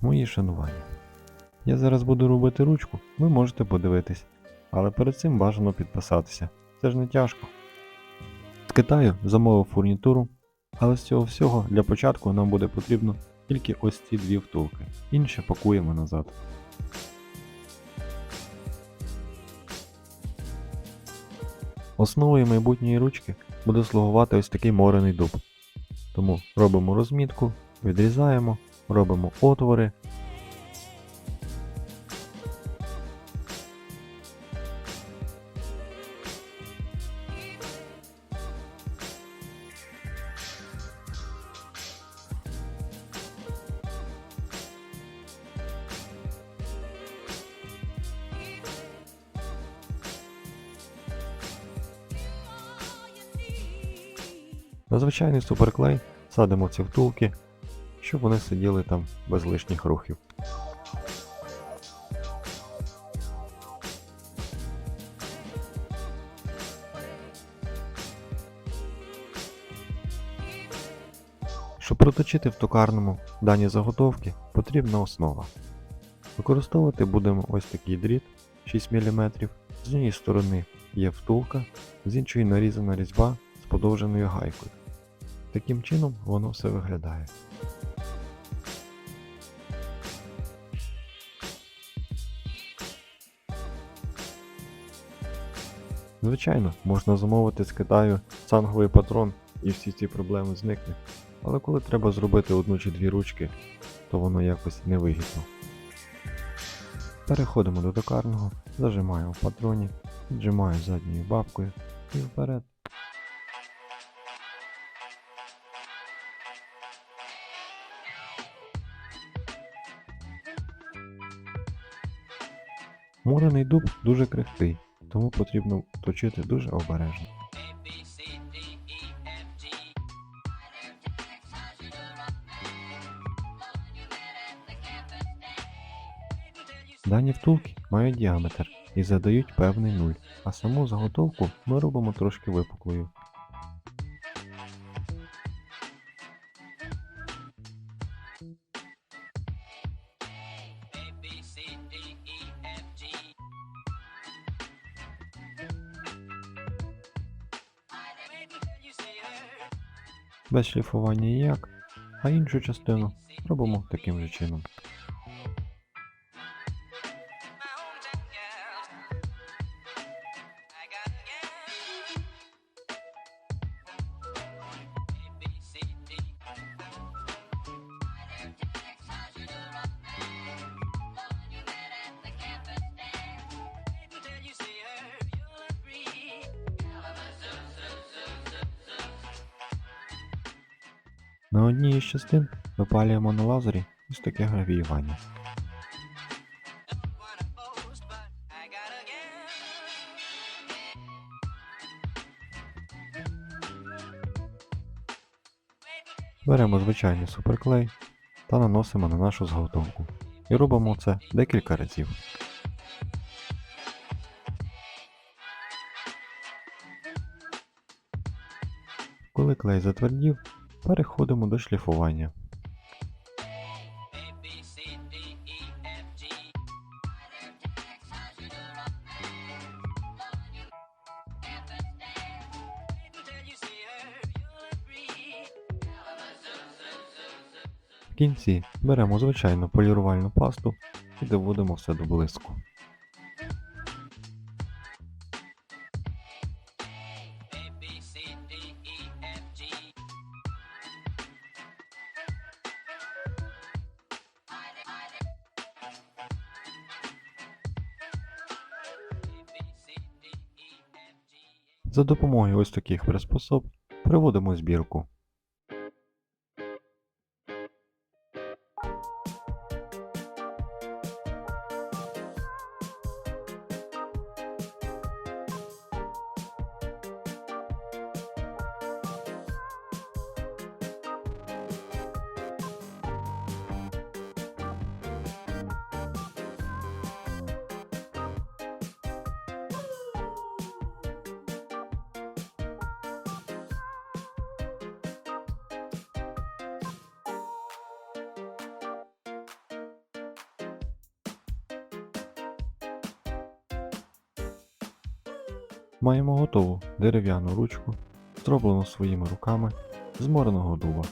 Мої шанування. Я зараз буду робити ручку, ви можете подивитись, але перед цим бажано підписатися. Це ж не тяжко. З Китаю замовив фурнітуру, але з цього всього для початку нам буде потрібно тільки ось ці дві втулки. Інше пакуємо назад. Основою майбутньої ручки буде слугувати ось такий морений дуб. Тому робимо розмітку, відрізаємо, робимо отвори. На звичайний суперклей садимо ці втулки, щоб вони сиділи там без лишніх рухів. Щоб проточити в токарному дані заготовки, потрібна основа. Використовувати будемо ось такий дріт 6 мм. З однієї сторони є втулка, з іншої нарізана різьба з подовженою гайкою. Таким чином воно все виглядає. Звичайно, можна замовити з Китаю цанговий патрон і всі ці проблеми зникнуть. Але коли треба зробити одну чи дві ручки, то воно якось невигідно. Переходимо до токарного, зажимаємо в патроні, віджимаю задньою бабкою і вперед. Мурений дуб дуже крихкий, тому потрібно точити дуже обережно. Дані втулки мають діаметр і задають певний нуль, а саму заготовку ми робимо трошки випуклою. Без шліфування ніяк, а іншу частину робимо таким же чином. На одній із частин випалюємо на лазері ось таке гравіювання. Беремо звичайний суперклей та наносимо на нашу зготовку. І робимо це декілька разів. Коли клей затвердів, переходимо до шліфування. В кінці беремо звичайну полірувальну пасту і доводимо все до блиску. За допомогою ось таких приспособ приводимо збірку. Маємо готову дерев'яну ручку, зроблену своїми руками з мореного дуба.